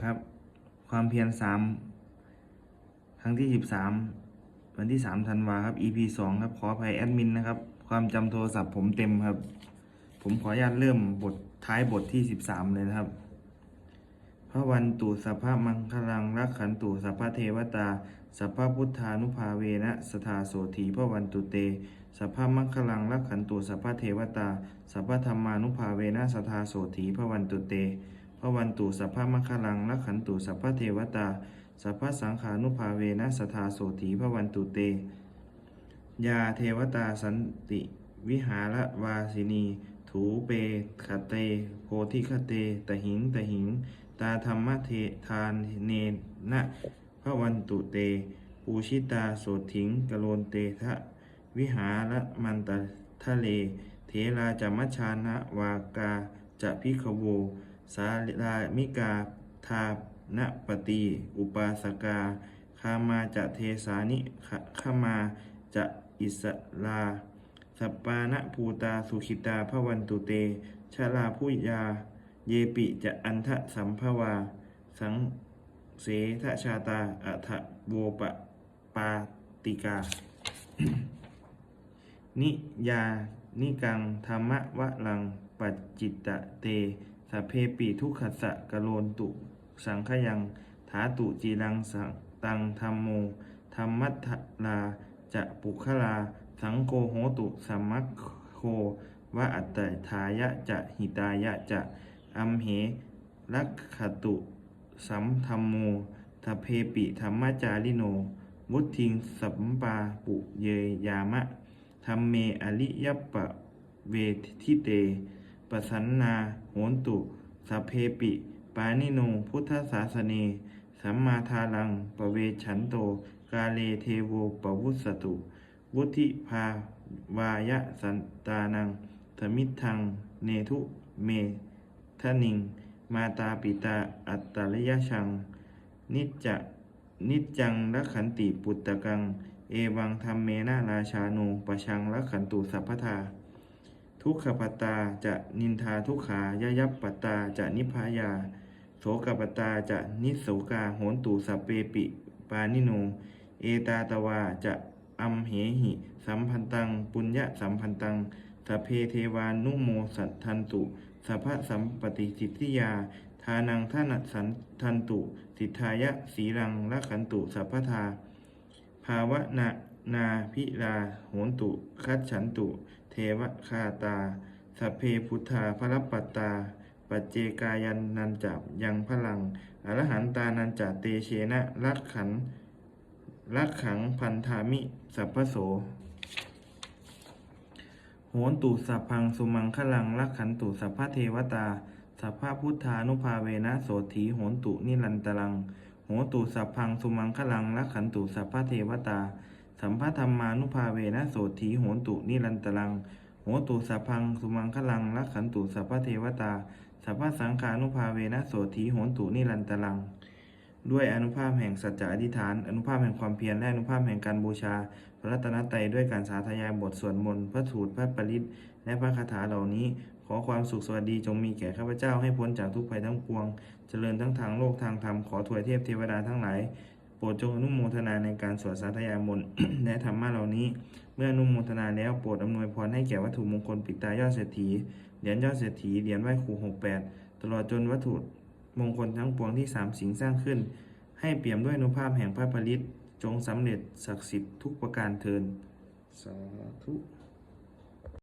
ครับ ความเพียรสามครั้งที่สิบสามวันที่สามธันวาครับ EP สองครับขออภัยแอดมินนะครับ ความจำโทรศัพท์ผมเต็มครับ ผมขออนุญาตเริ่มบทท้ายบทที่สิบสามเลยนะครับพระวันตุสัพพะมังคลังรักขันตุสัพพะเทวตา สัพพะพุทธานุภาเวนะสทาโสถีพระวันตุเต สัพพะมังคลังรักขันตุสัพพะเทวตา สัพพะธรรมานุภาเวนะสทาโสถีพระวันตุเต พระวันตุสัพพะมังคลังรักขันตุสัพพะเทวตา สัพพะสังขานุภาเวนะสทาโสถีพระวันตุเต ยาเทวตาสันติวิหารวาสินี ถูเปขเต โพธิคเต ตหิง ตหิง ตาธรรมเททานเนนะพระวันตุเต ปูชิตาโสถิงกโลนเตทะวิหารมันตทะเล เทราจมัชชานะวากาจะพิขโว สาลามิกาทานะปฏิ อุปาสกาคามาจะเทสานิขะขมาจะอิสลาสัปปานะภูตาสุขิตาพระวันตุเตชาลาพุยา เยปิจะอันทะสัมภวา สังเสทชาตาอัทะโวปะปาติกา นิยา นิกัง ธรรมะวะลัง ปัจจิตตะเต สเพปิทุกขสสะกะโลนตุ สังขยังถาตุจีรังสังตังธรรมโมธรรมัทลาจะปุคลา สังโฆโหตุสัมมัคโควะอัตตายะจะหิตายะจะอัมเหลักขตุสัมธรรมโมทเพปิธรรมจาริโน วุทิงสัมปาปุเยยามะธรรมเมอริยปปะเวทิเต ปสันนา โหนตุ สัพเพปิ ปานิโน พุทธศาสเน สัมมาทาลัง ปเวชันโต กาเลเทโวปวุสตุ วุธิภาวายะสันตานัง สมิทัง เนทุเมทนิง มาตาปิตา อัตตริยชัง นิจจะนิจจังรักขันติปุตตะกัง เอวังธรรมเมนาราชาโนปะชังรักขันตุสัพพทา ทุกขปตาจะนินทาทุกขายยับปตาจะนิพายา โสกปตาจะนิโสกาโหนตุสเปปิปานิโน เอตาตวาจะอัมเหหิ สัมพันตัง ปุญญะสัมพันตังสเพเทวานุโมสัทธันตุสัพพะสัมปติสิทธิยา ทานังท่านัสันทันตุ สิทธายะสีรังละขันตุสัพพทา ภาวะนา นาพิลาโหนตุ คัจฉันตุ เทวคาตาสเพพุทธาพระปัตตา ปัจเจกายันนันจับยังพลัง อรหันตานันจัเตเชนะรักขันรักขังพันธามิ สัพพโส โหนตุสัพพังสุมังคลังรักขันตุสัพพะเทวตาสัพพะพุทธานุภาเวนะโสถีโหนตุนิรันตรัง โหตุสัพพังสุมังคลังรักขันตุสัพพะเทวตา สัมภธรรมานุภาเวนะโสถีโหนตุนิรันตรัง โหตุสัพพังสุมังคลังรักขันตุสัพพะเทวตาสัพพะสังขานุภาเวนะโสถีโหนตุนิรันตรัง ด้วยอนุภาพแห่งสัจจะอธิษฐาน อนุภาพแห่งความเพียรและอนุภาพแห่งการบูชา พระรัตนตรัยด้วยการสาธยายบทสวดมนต์พระสูตรพระปริตและพระคาถาเหล่านี้ ขอความสุขสวัสดีจงมีแก่ข้าพเจ้าให้พ้นจากทุกภัยทั้งปวง เจริญทั้งทางโลกทางธรรมขอถวยเทพเทวดาทั้งหลาย ปรดจงอนุโมทนาในการสวดสาธยายมนต์และธรรมะเหล่านี้ เมื่ออนุโมทนาแล้วโปรดอำนวยพรให้แก่วัตถุมงคลปิดตายอดเศรษฐีเหรียญยอดเศรษฐีเหรียญไหว้ครูหกแปดตลอดจนวัตถุมงคลทั้งปวงที่สามสิงสร้างขึ้น ให้เปี่ยมด้วยอนุภาพแห่งพระผลิตจงสำเร็จศักดิ์สิทธิ์ทุกประการเทินสาธุ